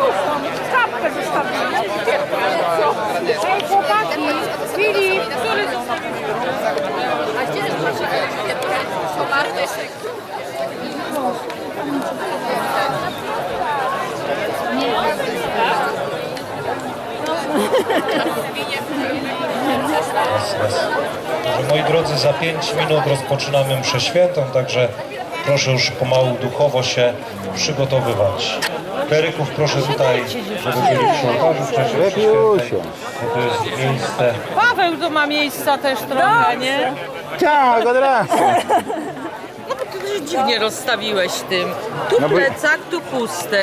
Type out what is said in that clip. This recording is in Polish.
Czapkę Moi drodzy, za 5 minut rozpoczynamy mszę świętą, także proszę już pomału duchowo się przygotowywać. Kleryków proszę tutaj, żeby byli przy ołtarzu w czasie mszy świętej, bo to jest miejsce Paweł tu ma miejsca też trochę, nie? Tak, od razu. No bo ty się dziwnie rozstawiłeś tym. Tu No bo- plecak, tu puste.